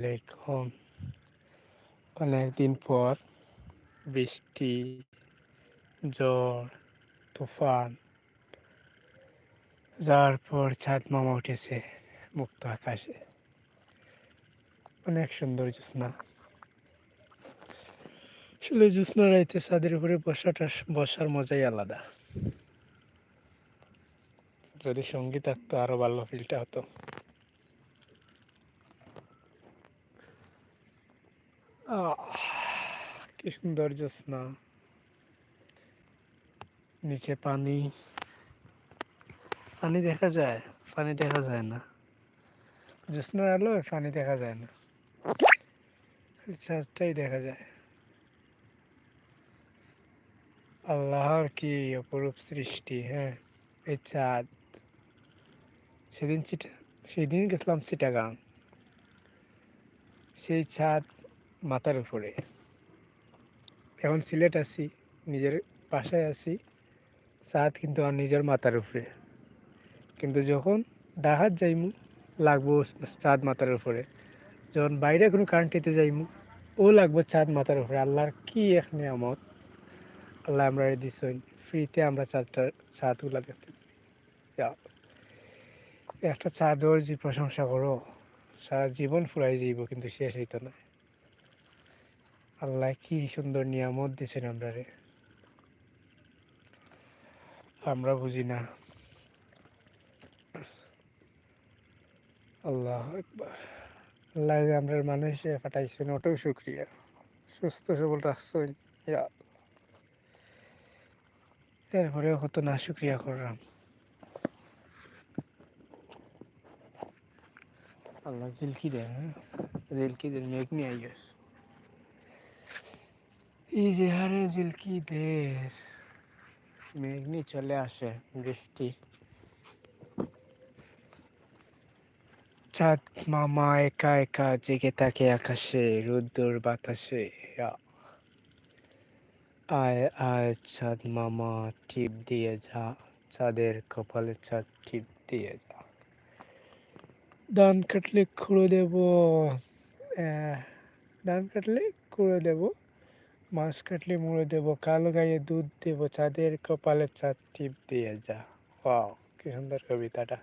আলাইকুম অনেকদিন পর বৃষ্টি ঝড় তুফান, যার পর ছাদ মামা উঠেছে মুক্ত আকাশে। অনেক সুন্দর জ্যোৎস্না। আসলে জ্যোৎস্না রাইতে ছাদের উপরে বসাটা, বসার মজাই আলাদা। যদি সঙ্গী থাকতো, আরও ভালো ফিলটা হতো। কি সুন্দর জ্যোৎস্না। নিচে পানি। পানি দেখা যায়, পানি দেখা যায় না। জ্যোৎস্নার আলো, পানি দেখা যায় না। চাঁদটাই দেখা যায়। আল্লাহর কি অপরূপ সৃষ্টি হ্যাঁ এই চাঁদ। সেদিন চিটা, সেদিন গেছিলাম চিটাগাং। সেই ছাদ মাথার উপরে। এখন সিলেট আছি, নিজের বাসায় আছি ছাদ কিন্তু আর নিজের মাথার উপরে। কিন্তু যখন ডাহাত যাইমু, লাগবো চাঁদ মাথার উপরে। যখন বাইরে কোনো কান্ট্রিতে যাইমু, ও লাগবো চাঁদ মাথার উপরে। আল্লাহর কি এক নিয়ামত? আল্লাহ আমরা দিছই ফ্রিতে আমরা চাঁদটা, চাঁদগুলা দেখতে একটা চাঁদর যে প্রশংসা করো, সারা জীবন ফুরাই যাইব, কিন্তু শেষ হইতো না। আল্লাহ কি সুন্দর নিয়ামত দিয়েছেন আমরা রে আমরা বুঝি না। আল্লাহ আল্লাহ আমরা মানুষ পাঠাইছেন, ওটাও শুক্রিয়া। সুস্থ, সবল রাখছেন এরপরেও কত না শুক্রিয়া করলাম। আল্লাহ জিলকি হ্যাঁ? জিলকি দেয় মেঘ নিয়ে আইয়ার এই যে হারে মেঘনি চলে আসে বৃষ্টি। চাঁদ মামা একা একা জেগে থাকে আকাশে, রুদ্দুর বাতাসে। আয় আয়, চাঁদ মামা, টিপ দিয়ে যা। চাঁদের কপালে চাঁদ, টিপ দিয়ে যা। ধান কাটলে খুঁড়ো দেব। ধান কাটলে খুঁড়ো দেব। মাছ কাটলে মুড়ে দেব, কালো গায়ে দুধ দেব, চাঁদের কপালে চাঁদ টিপ দিয়ে যা। ওয়াও, কি সুন্দর কবিতাটা।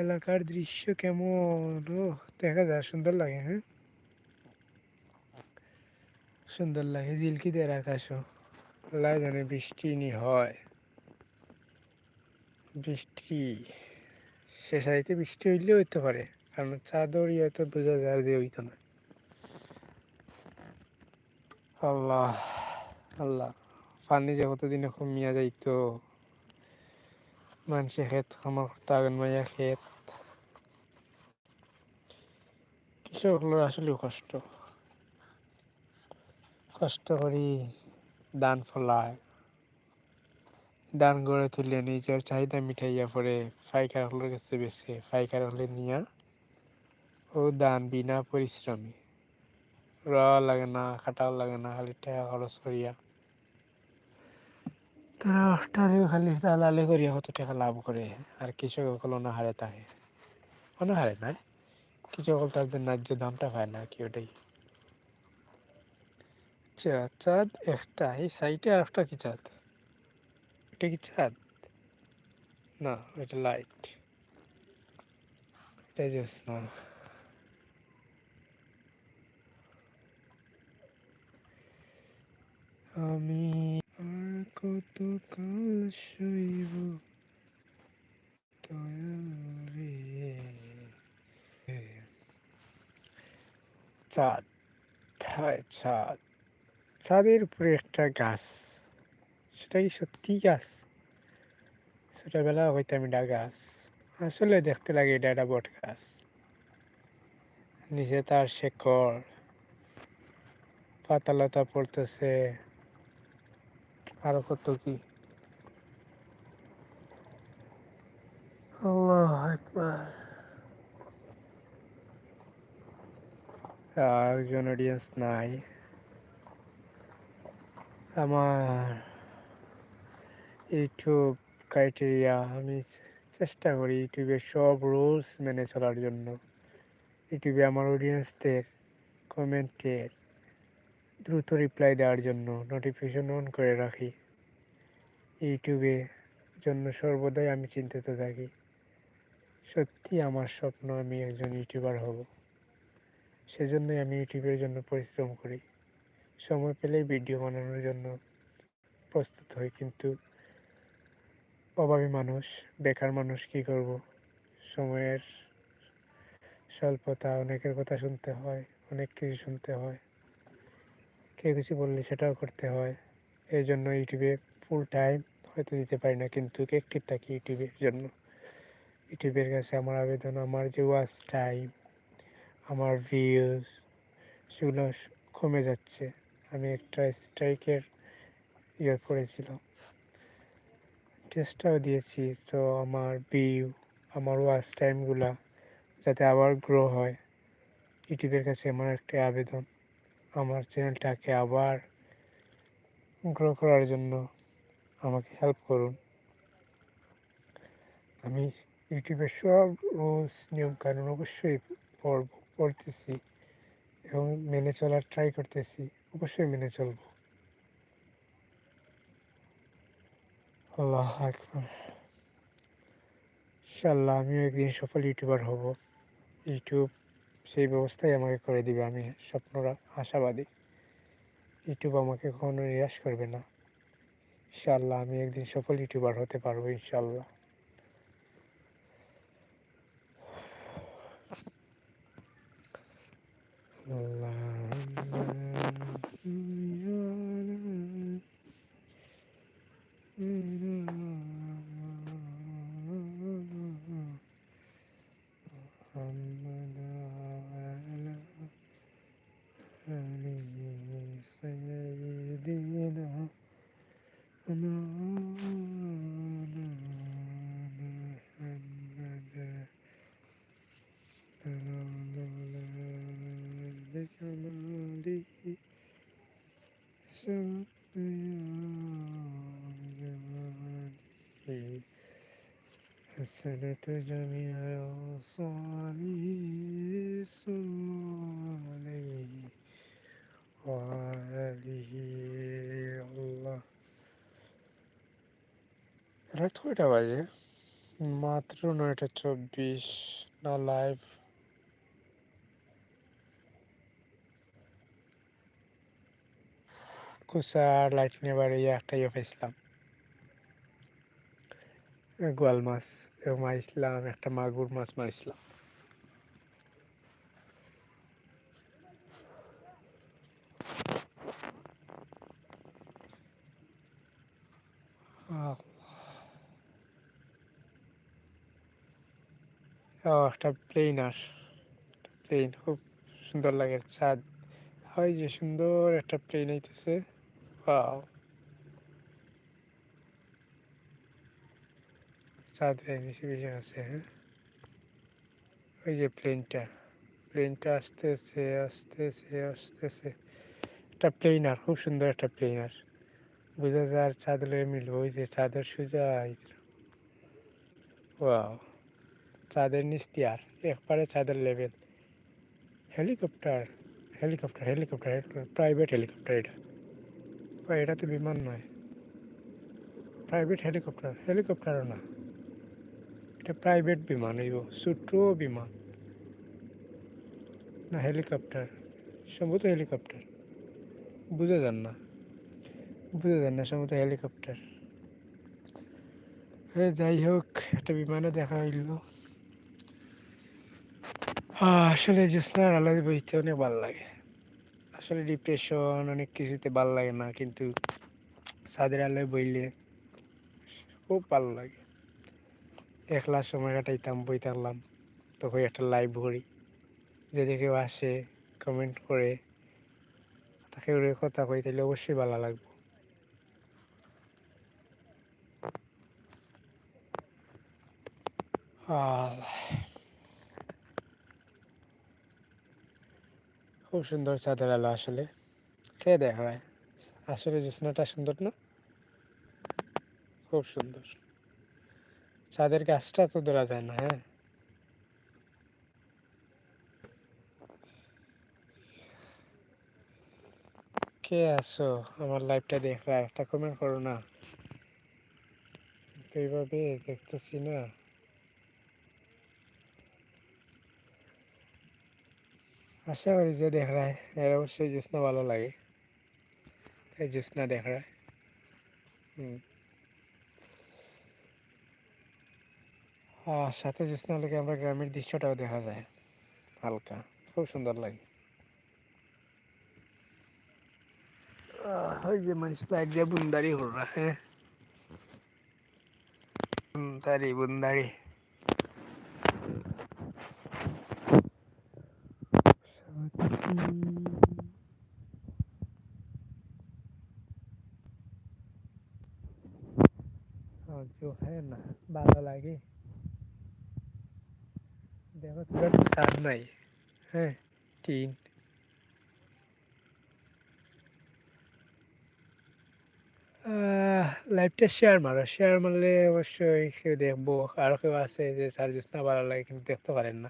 এলাকার দৃশ্য কেমন? ও দেখা যায়, সুন্দর লাগে হ্যাঁ? সুন্দর লাগে, ঝিলকিদের আকাশও। আল্লাহ জানে বৃষ্টি নি হয়। বৃষ্টি শেষ আইতে বৃষ্টি হইলেও হইতে পারে। কারণ চাদর ইয়ে তো বোঝা যায় যে হইতো না। আল্লাহ আল্লাহ। পানি যে কতদিনে কমিয়া যাইতো। মানুষে ক্ষেত খামার তাগন মাইয়া ক্ষেত কৃষকগুলোর আসলে কষ্ট? কষ্ট করি ধান ফলায়। ধান গড়ে তুলে নিজের চাহিদা মিঠাইয়া পরে ফাইকার হলের কাছে বেছে হলে নিয়া ও দান বিনা পরিশ্রমী। র লাগে না, খাটাও লাগে না, খালি টাকা খরচ করিয়া। তারা অষ্টারেও খালি দালালি করিয়া কত টাকা লাভ করে, আর কৃষক সকল অনাহারে থাকে। অনাহারে নাই, কৃষক তাদের ন্যায্য দামটা পায় না কি ওটাই। আচ্ছা চাঁদ একটা, এই সাইডে আর একটা কি চাঁদ? এটা কি চাঁদ? না, এটা লাইট। এটা জ্যোৎস্না আমি আর কত কাল শৈব চাঁদ চাঁদ চাঁদের উপরে একটা গাছ। সেটা কি সত্যি গাছ? ছোটবেলা হইতাম এটা গাছ। আসলে দেখতে লাগে এটা একটা বট গাছ। নিচে তার শেকড়। পাতালতা পড়তেছে। আরও কত কি? আর একজন অডিয়েন্স নাই। আমার ইউটিউব ক্রাইটেরিয়া আমি চেষ্টা করি ইউটিউবে সব রুলস মেনে চলার জন্য। ইউটিউবে আমার অডিয়েন্সদের কমেন্টের দ্রুত রিপ্লাই দেওয়ার জন্য নোটিফিকেশন অন করে রাখি। ইউটিউবে জন্য সর্বদাই আমি চিন্তিত থাকি। সত্যি আমার স্বপ্ন আমি একজন ইউটিউবার হব। সেজন্যই আমি ইউটিউবের জন্য পরিশ্রম করি। সময় পেলেই ভিডিও বানানোর জন্য প্রস্তুত হই, কিন্তু অভাবী মানুষ, বেকার মানুষ কি করব? সময়ের স্বল্পতা, অনেকের কথা শুনতে হয়, অনেক কিছু শুনতে হয়। কেউ কিছু বললে সেটাও করতে হয়। এই জন্য ইউটিউবে ফুল টাইম হয়তো দিতে পারি না, কিন্তু অ্যাক্টিভ থাকি ইউটিউবের জন্য। ইউটিউবের কাছে আমার আবেদন, আমার যে ওয়াচ টাইম আমার ভিউজ সেগুলো কমে যাচ্ছে। আমি একটা স্ট্রাইকের ইয়ে করেছিলাম। টেস্টটাও দিয়েছি, তো আমার ভিউ আমার ওয়াচ টাইমগুলো যাতে আবার গ্রো হয়। ইউটিউবের কাছে আমার একটা আবেদন। আমার চ্যানেলটাকে আবার গ্রো করার জন্য আমাকে হেল্প করুন। আমি ইউটিউবের সব রুলস নিয়মকানুন অবশ্যই পড়ব, পড়তেছি এবং মেনে চলার ট্রাই করতেছি, অবশ্যই মেনে চলব। আল্লাহ আকবর। ইনশাল্লাহ আমিও একদিন সফল ইউটিউবার হব। ইউটিউব সেই ব্যবস্থাই আমাকে করে দিবে, আমি স্বপ্নরা আশাবাদী। ইউটিউব আমাকে কখনো নিরাশ করবে না। ইনশাল্লাহ আমি একদিন সফল ইউটিউবার হতে পারব ইনশাল্লাহ لا على محمد يا جميع صالح রাত কয়টা বাজে? মাত্র নয়টা চব্বিশ, না লাইভ কুসার লাইটিং এবার এই একটা ইয়ে পেয়েছিলাম গোয়াল মাছ মারিছিলাম একটা মাগুর মাছ মারিছিলাম ও, একটা প্লেন আর প্লেন খুব সুন্দর লাগে, চাঁদ। হয় যে সুন্দর একটা প্লেন আইতেছে। ওয়াও চাঁদের নিচে বেশি আছে হ্যাঁ? ওই যে প্লেনটা প্লেনটা আসতেছে আসতেছে আসতেছে। একটা প্লেনার খুব সুন্দর একটা প্লেনার বোঝা যায় আর চাঁদের মিলবো ওই যে চাঁদের সুজা ওয়াও চাঁদের নিচ আর একবারে চাঁদের level helicopter helicopter helicopter private helicopter এটা এটা তো বিমান নয় প্রাইভেট হেলিকপ্টার হেলিকপ্টারও না এটা প্রাইভেট বিমান এই ছোট্ট বিমান না হেলিকপ্টার সম্ভবত হেলিকপ্টার বুঝে যান না বুঝে যান না সম্ভবত হেলিকপ্টার হ্যাঁ যাই হোক একটা বিমানে দেখা হইল আসলে জ্যোৎস্নার আলো বইতে অনেক ভালো লাগে। আসলে ডিপ্রেশন অনেক কিছুতে ভালো লাগে না, কিন্তু ছাদের আলোয় বইলে খুব ভালো লাগে। একলা সময় কাটাইতাম বই থাকলাম তখন একটা লাইভ করি যদি কেউ আসে কমেন্ট করে, তাকে ওরে কথা কই তাহলে অবশ্যই ভালো লাগবে। খুব সুন্দর চাঁদের আলো আসলে। কে দেখায় আসলে জ্যোৎস্নাটা সুন্দর না? খুব সুন্দর। চাঁদের গাছটা তো ধরা যায় না হ্যাঁ? কে আছো? আমার লাইভটা দেখরা একটা কমেন্ট করো না। তো এইভাবে দেখতেছি না। আশা করি যে দেখ রায় এর অবশ্যই জ্যোৎস্না ভালো লাগে। এই জ্যোৎস্না দেখ রায় হুম। আর সাথে জ্যোৎস্না লেগে আমরা গ্রামের দৃশ্যটাও দেখা যায়, হালকা, খুব সুন্দর লাগে। ওই যে মানুষ লাইট দিয়ে বুন্দারি হরা হ্যাঁ। বুন্দারি বুন্দারি। जो है ना ভালো লাগে দেখো তোরা তো সার নাই হ্যাঁ টিন লাইভটা শেয়ার মারো শেয়ার মারলে অবশ্যই কেউ দেখবো আরও কেউ আছে যে স্যার না ভালো লাগে কিন্তু দেখতে পারেন না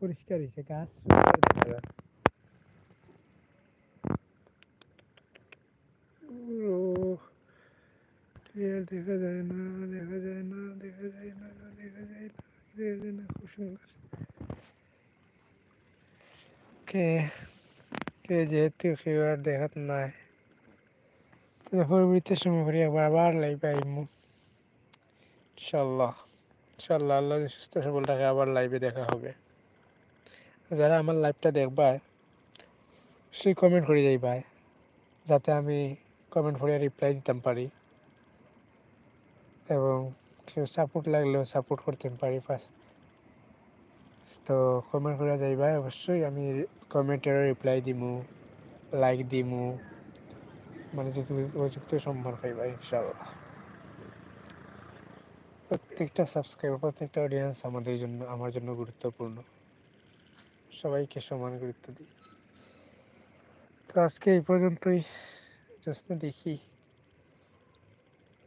পরিষ্কার হয়েছে গাছ দেখা যায় না দেখা যায় না দেখা যায় না দেখা যায় না দেখা যায় না খুব সুন্দর কে কে যেহেতু কেউ আর দেখাত নাই। পরবর্তী সময় করি একবার আবার লাইভ আইমু ইনশাল্লাহ ইনশাল্লাহ আল্লাহ সুস্থ সবল থাকে আবার লাইভে দেখা হবে। যারা আমার লাইভটা দেখবা সেই কমেন্ট করে যাইবাই যাতে আমি কমেন্ট করে রিপ্লাই দিতাম পারি এবং কেউ সাপোর্ট লাগলেও সাপোর্ট করতে পারি তো কমেন্ট করে যাইবা, অবশ্যই আমি কমেন্টের রিপ্লাই দিমু লাইক দিমু মানে যদি উপযুক্ত সম্মান পাইবা, ইনশাআল্লাহ। প্রত্যেকটা সাবস্ক্রাইবার প্রত্যেকটা অডিয়েন্স আমাদের জন্য, আমার জন্য গুরুত্বপূর্ণ। সবাইকে সমান গুরুত্ব দিই। তো আজকে এই পর্যন্তই। জাস্ট দেখি।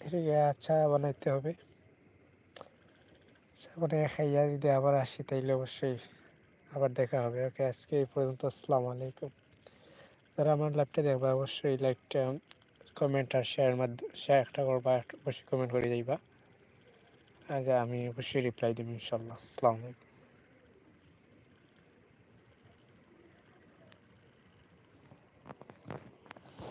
এটাকে আচ্ছা বানাইতে হবে। বানিয়ে খাইয়া যদি আবার আসি, তাইলে অবশ্যই আবার দেখা হবে। ওকে, আজকে এই পর্যন্ত, আসসালামু আলাইকুম। যারা আমার লাইভটা দেখবা, অবশ্যই লাইকটা কমেন্ট আর শেয়ার মাধ্যমে শেয়ার একটা করবা, অবশ্যই কমেন্ট করে যাইবা। আগে আমি অবশ্যই রিপ্লাই দেবো ইনশাল্লাহ আসসালামু আলাইকুম।